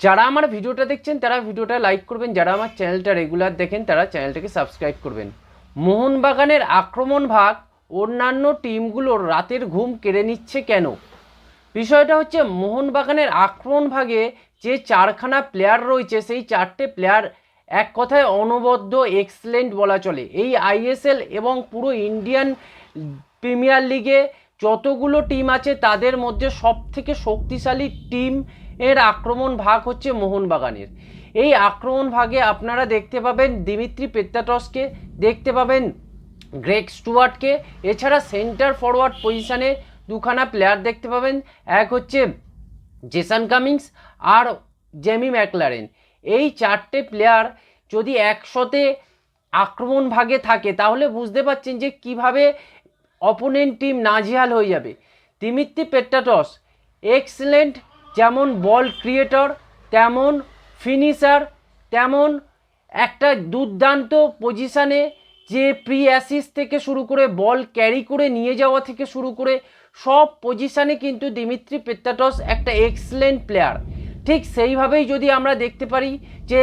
যারা আমার ভিডিওটা দেখছেন, তারা ভিডিওটা লাইক করবেন। যারা আমার চ্যানেলটা রেগুলার দেখেন, তারা চ্যানেলটাকে সাবস্ক্রাইব করবেন। মোহনবাগানের আক্রমণ ভাগ অন্যান্য টিমগুলোর রাতের ঘুম কেড়ে নিচ্ছে কেন? বিষয়টা হচ্ছে মোহনবাগানের আক্রমণ ভাগে যে চারখানা প্লেয়ার রয়েছে, সেই চারটে প্লেয়ার এক কথায় অনবদ্য এক্সেলেন্ট বলা চলে। এই আইএসএল এবং পুরো ইন্ডিয়ান প্রিমিয়ার লিগে যতগুলো টিম আছে, তাদের মধ্যে সব থেকে শক্তিশালী টিম এর আক্রমণ ভাগ হচ্ছে মোহনবাগানের। এই আক্রমণ ভাগে আপনারা দেখতে পাবেন দিমিত্রি পেত্তাটসকে, দেখতে পাবেন গ্রেগ স্টুয়ার্টকে, এছাড়া সেন্টার ফরওয়ার্ড পজিশানে দুখানা প্লেয়ার দেখতে পাবেন। এক হচ্ছে জেসান কামিংস আর জেমি ম্যাকলারেন। এই চারটে প্লেয়ার যদি একসাথে আক্রমণ ভাগে থাকে, তাহলে বুঝতে পারছেন যে কীভাবে অপোনেন্ট টিম নাজেহাল হয়ে যাবে। দিমিত্রি পেট্টাটস এক্সেলেন্ট যেমন বল ক্রিয়েটর, তেমন ফিনিশার, তেমন একটা দুর্দান্ত পজিশানে যে প্রি অ্যাসিস থেকে শুরু করে বল ক্যারি করে নিয়ে যাওয়া থেকে শুরু করে সব পজিশানে কিন্তু দিমিত্রি পেত্তাটস একটা এক্সেলেন্ট প্লেয়ার। ঠিক সেইভাবেই যদি আমরা দেখতে পারি যে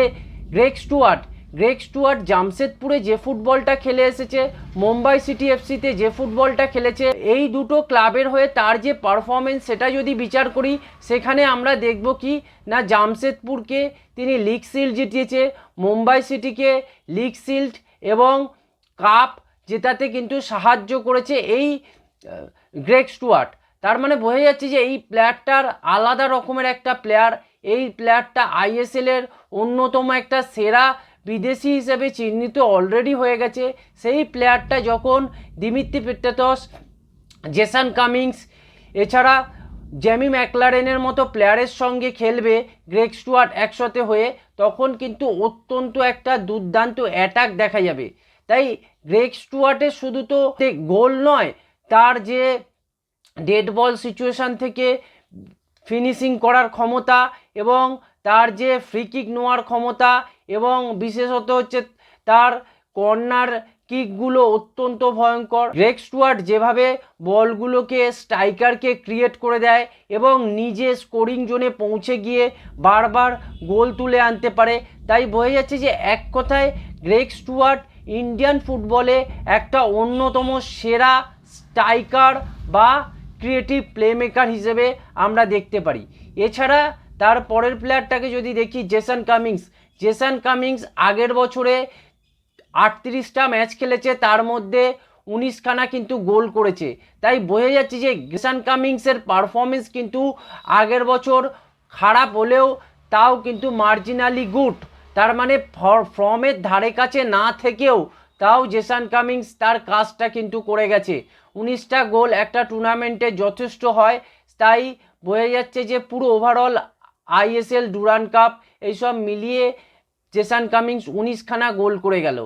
গ্রেক স্টুয়ার্ট গ্রেগ স্টুয়ার্ট জামশেদপুরে যে ফুটবলটা খেলে এসেছে, মুম্বাই সিটি এফসিতে যে ফুটবলটা খেলেছে, এই দুটো ক্লাবের হয়ে তার যে পারফরমেন্স সেটা যদি বিচার করি, সেখানে আমরা দেখব কি, না জামশেদপুরকে তিনি লিগ সিল্ড জিতিয়েছে, মুম্বাই সিটিকে লিগ সিল্ড এবং কাপ জেতাতে কিন্তু সাহায্য করেছে এই গ্রেগ স্টুয়ার্ট। তার মানে বোঝা যাচ্ছে যে এই প্লেয়ারটার আলাদা রকমের একটা প্লেয়ার, এই প্লেয়ারটা আইএসএলের অন্যতম একটা সেরা বিদেশি হিসেবে চিহ্নিত অলরেডি হয়ে গেছে। সেই প্লেয়ারটা যখন দিমিত্রি পেট্টাতস জেসান কামিংস এছাড়া জ্যামি ম্যাকলারেনের মতো প্লেয়ারের সঙ্গে খেলবে গ্রেগ স্টুয়ার্ট একসাথে হয়ে, তখন কিন্তু অত্যন্ত একটা দুর্দান্ত অ্যাটাক দেখা যাবে। তাই গ্রেগ স্টুয়ার্টের শুধু তো গোল নয়, তার যে ডেড বল সিচুয়েশান থেকে ফিনিশিং করার ক্ষমতা এবং তার যে ফ্রি কিক নেওয়ার ক্ষমতা এবং বিশেষত হচ্ছে তার কর্নার কিকগুলো অত্যন্ত ভয়ঙ্কর। গ্রেগ স্টুয়ার্ট যেভাবে বলগুলোকে স্ট্রাইকারকে ক্রিয়েট করে দেয় এবং নিজে স্কোরিং জোনে পৌঁছে গিয়ে বারবার গোল তুলে আনতে পারে, তাই বোঝা যাচ্ছে যে এক কথায় গ্রেগ স্টুয়ার্ট ইন্ডিয়ান ফুটবলে একটা অন্যতম সেরা স্ট্রাইকার বা ক্রিয়েটিভ প্লেমেকার হিসেবে আমরা দেখতে পারি। এছাড়া তার পরের প্লেয়ারটাকে যদি দেখি জেসন কামিংস জেসন কামিংস আগের বছরে আটত্রিশটা ম্যাচ খেলেছে, তার মধ্যে উনিশখানা কিন্তু গোল করেছে। তাই বোঝা যাচ্ছে যে জেসন কামিংসের পারফরমেন্স কিন্তু আগের বছর খারাপ হলেও তাও কিন্তু মার্জিনালি গুড তার মানে ফর্মের ধারে কাছে না থেকেও তাও জেসান কামিংস তার কাজটা কিন্তু করে গেছে। উনিশটা গোল একটা টুর্নামেন্টে যথেষ্ট হয়, তাই বোঝা যাচ্ছে যে পুরো ওভারঅল আইএসএল ডুরান কাপ এইসব মিলিয়ে জেসান কামিংস উনিশখানা গোল করে গেল।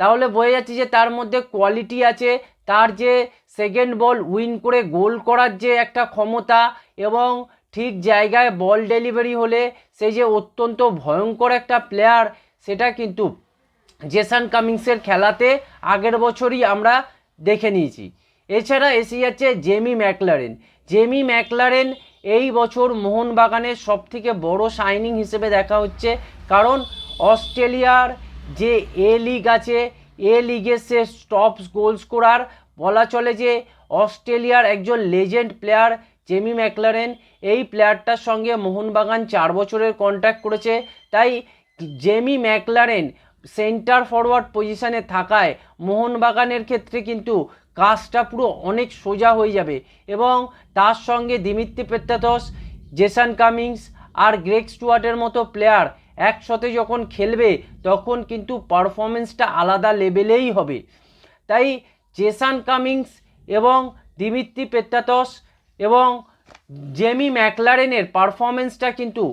তাহলে বোঝা যাচ্ছে যে তার মধ্যে কোয়ালিটি আছে, তার যে সেকেন্ড বল উইন করে গোল করার যে একটা ক্ষমতা এবং ঠিক জায়গায় বল ডেলিভারি হলে সে যে অত্যন্ত ভয়ঙ্কর একটা প্লেয়ার সেটা কিন্তু জেসান কামিংসের খেলাতে আগের বছরই আমরা দেখে নিয়েছি। এছাড়া এসে যাচ্ছে জেমি ম্যাকলারেন। জেমি ম্যাকলারেন এই বছর মোহনবাগানের সবথেকে বড় শাইনিং হিসেবে দেখা হচ্ছে। কারণ অস্ট্রেলিয়ার যে এ লিগ আছে, এ লিগে সে টপ গোল স্কোরার বলা চলে যে অস্ট্রেলিয়ার একজন লেজেন্ড প্লেয়ার জেমি ম্যাকলারেন। এই প্লেয়ারটার সঙ্গে মোহনবাগান চার বছরের কন্ট্যাক্ট করেছে। তাই জেমি ম্যাকলারেন সেন্টার ফরওয়ার্ড পজিশানে থাকায় মোহনবাগানের ক্ষেত্রে কিন্তু কাজটা পুরো অনেক সোজা হয়ে যাবে এবং তার সঙ্গে দিমিত্রি পেত্তাতস জেসান কামিংস আর গ্রেগ স্টুয়ার্টের মতো প্লেয়ার একসাথে যখন খেলবে তখন কিন্তু পারফরমেন্সটা আলাদা লেভেলেই হবে। তাই জেসান কামিংস এবং দিমিত্রি পেত্তাতস এবং জেমি ম্যাকলারেনের পারফরমেন্সটা কিন্তু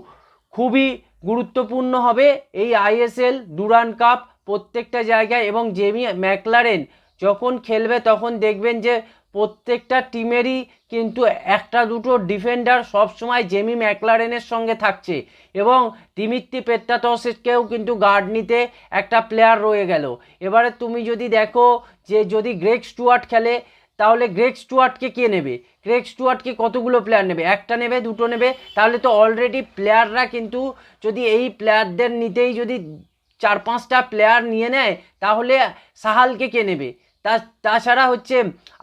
খুবই গুরুত্বপূর্ণ হবে এই আইএসএল ডুরান কাপ প্রত্যেকটা জায়গায় এবং জেমি ম্যাকলারেন যখন খেলবে তখন দেখবেন যে প্রত্যেকটা টিমেরই কিন্তু একটা দুটো ডিফেন্ডার সবসময় জেমি ম্যাকলারেনের সঙ্গে থাকছে এবং দিমিত্রি পেত্তাতসকেও কিন্তু গার্ড নিতে একটা প্লেয়ার রয়ে গেল। এবারে তুমি যদি দেখো যে যদি গ্রেগ স্টুয়ার্ট খেলে তাহলে গ্রেক স্টুয়ার্টকে কে নেবে? গ্রেক স্টুয়ার্টকে কতগুলো প্লেয়ার নেবে? একটা নেবে, দুটো নেবে, তাহলে তো অলরেডি প্লেয়াররা কিন্তু যদি এই প্লেয়ারদের নিতেই যদি চার পাঁচটা প্লেয়ার নিয়ে নেয়, তাহলে সাহালকে কে নেবে? তা, তাছাড়া হচ্ছে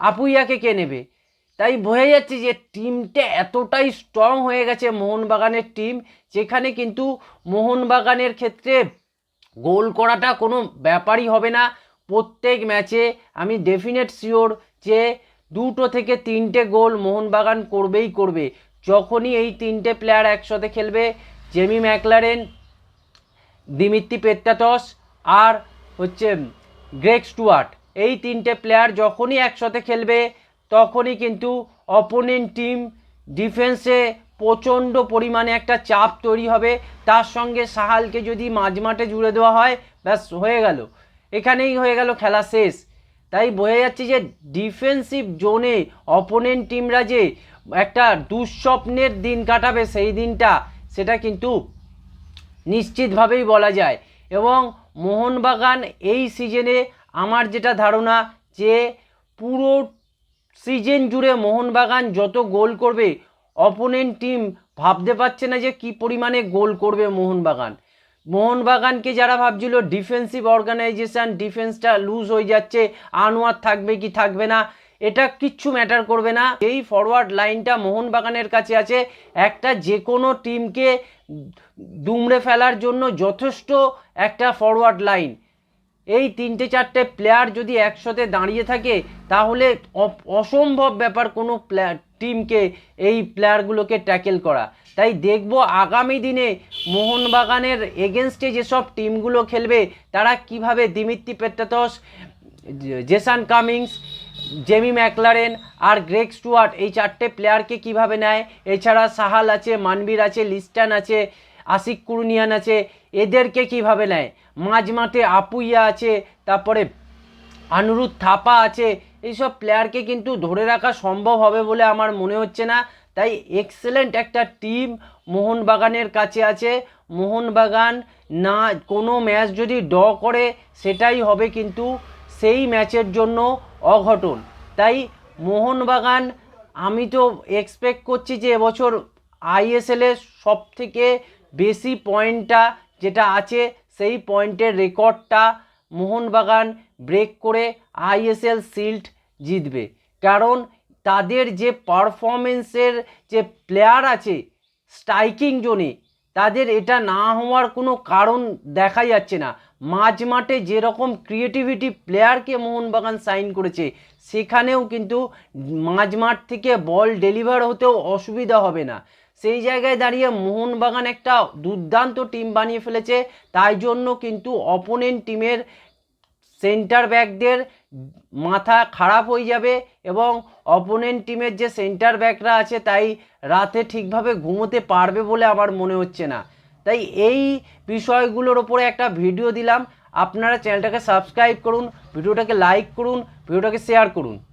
আপুইয়াকে কে নেবে? তাই বোঝা যাচ্ছে যে টিমটা এতটাই স্ট্রং হয়ে গেছে মোহনবাগানের টিম যেখানে কিন্তু মোহনবাগানের ক্ষেত্রে গোল করাটা কোনো ব্যাপারই হবে না। প্রত্যেক ম্যাচে আমি ডেফিনেট শিওর যে দুটো থেকে তিনটে গোল মোহনবাগান করবেই করবে। যখনই এই তিনটে প্লেয়ার একসাথে খেলবে, জেমি ম্যাকলারেন, দিমিত্তি পেত্তাটস আর হচ্ছে গ্রেক স্টুয়ার্ট। এই তিনটে প্লেয়ার যখনই একসাথে খেলবে, তখনই কিন্তু অপোনেন্ট টিম ডিফেন্সে প্রচণ্ড পরিমাণে একটা চাপ তৈরি হবে। তার সঙ্গে সাহালকে যদি মাঝমাঠে জুড়ে দেওয়া হয়, ব্যাস হয়ে গেল। এখানেই হয়ে গেল খেলা শেষ। তাই বোঝা যাচ্ছে যে ডিফেন্সিভ জোনে অপোনেন্ট টিমরা যে একটা দুঃস্বপ্নের দিন কাটাবে সেই দিনটা, সেটা কিন্তু নিশ্চিতভাবেই বলা যায়। এবং মোহনবাগান এই সিজনে আমার যেটা ধারণা যে পুরো সিজন জুড়ে মোহনবাগান যত গোল করবে অপোনেন্ট টিম ভাবতে পারছে না যে কি পরিমাণে গোল করবে মোহনবাগান। মোহনবাগানকে যারা ভাবছিল ডিফেন্সিভ অর্গানাইজেশান ডিফেন্সটা লুজ হয়ে যাচ্ছে, আনোয়ার থাকবে কি থাকবে না, এটা কিচ্ছু ম্যাটার করবে না। এই ফরওয়ার্ড লাইনটা মোহনবাগানের কাছে আছে। একটা যে কোনো টিমকে দুমড়ে ফেলার জন্য যথেষ্ট একটা ফরওয়ার্ড লাইন এই তিনটে চারটে প্লেয়ার যদি একসাথে দাঁড়িয়ে থাকে, তাহলে অসম্ভব ব্যাপার কোনো প্লেয়ার টিমকে এই প্লেয়ারগুলোকে ট্যাকেল করা। তাই দেখব আগামী দিনে মোহনবাগানের এগেনস্টে যেসব টিমগুলো খেলবে, তারা কীভাবে Dimitri Petratos Jason Cummings, Jamie McLaren আর গ্রেক স্টুয়ার্ট, এই চারটে প্লেয়ারকে কীভাবে নেয়? এছাড়া সাহাল আছে, মানবীর আছে, লিস্টান আছে, আশিক কুরুনিয়ান আছে, এদেরকে কীভাবে নেয়? মাঝ মাঠে আপুইয়া আছে, তারপরে আনুরুদ্ধ থাপা আছে, এইসব প্লেয়ারকে কিন্তু ধরে রাখা সম্ভব হবে বলে আমার মনে হচ্ছে না। তাই এক্সেলেন্ট একটা টিম মোহনবাগানের কাছে আছে। মোহনবাগান না, কোনো ম্যাচ যদি ড করে, সেটাই হবে কিন্তু সেই ম্যাচের জন্য অঘটন। তাই মোহনবাগান, আমি তো এক্সপেক্ট করছি যে এবছর আইএসএলে সব থেকে বেশি পয়েন্টটা যেটা আছে, সেই পয়েন্টের রেকর্ডটা মোহনবাগান ব্রেক করে আইএসএল শিল্ড জিতবে। কারণ তাদের যে পারফরমেন্সের যে প্লেয়ার আছে স্ট্রাইকিং জোনে, তাদের এটা না হওয়ার কোনো কারণ দেখা যাচ্ছে না। মাঝ মাঠে যেরকম ক্রিয়েটিভিটি প্লেয়ারকে মোহনবাগান সাইন করেছে, সেখানেও কিন্তু মাঝ মাঠ থেকে বল ডেলিভার হতেও অসুবিধা হবে না। সেই জায়গায় দাঁড়িয়ে মোহনবাগান একটা দুর্দান্ত টিম বানিয়ে ফেলেছে, তাই জন্য কিন্তু অপোনেন্ট টিমের সেন্টার ব্যাকদের মাথা খারাপ হয়ে যাবে এবং অপোনেন্ট টিমের যে সেন্টার ব্যাকরা আছে, তাই রাতে ঠিকভাবে ঘুমোতে পারবে বলে আমার মনে হচ্ছে না। তাই এই বিষয়গুলোর ওপরে একটা ভিডিও দিলাম। আপনারা চ্যানেলটাকে সাবস্ক্রাইব করুন ভিডিওটাকে লাইক করুন ভিডিওটাকে শেয়ার করুন।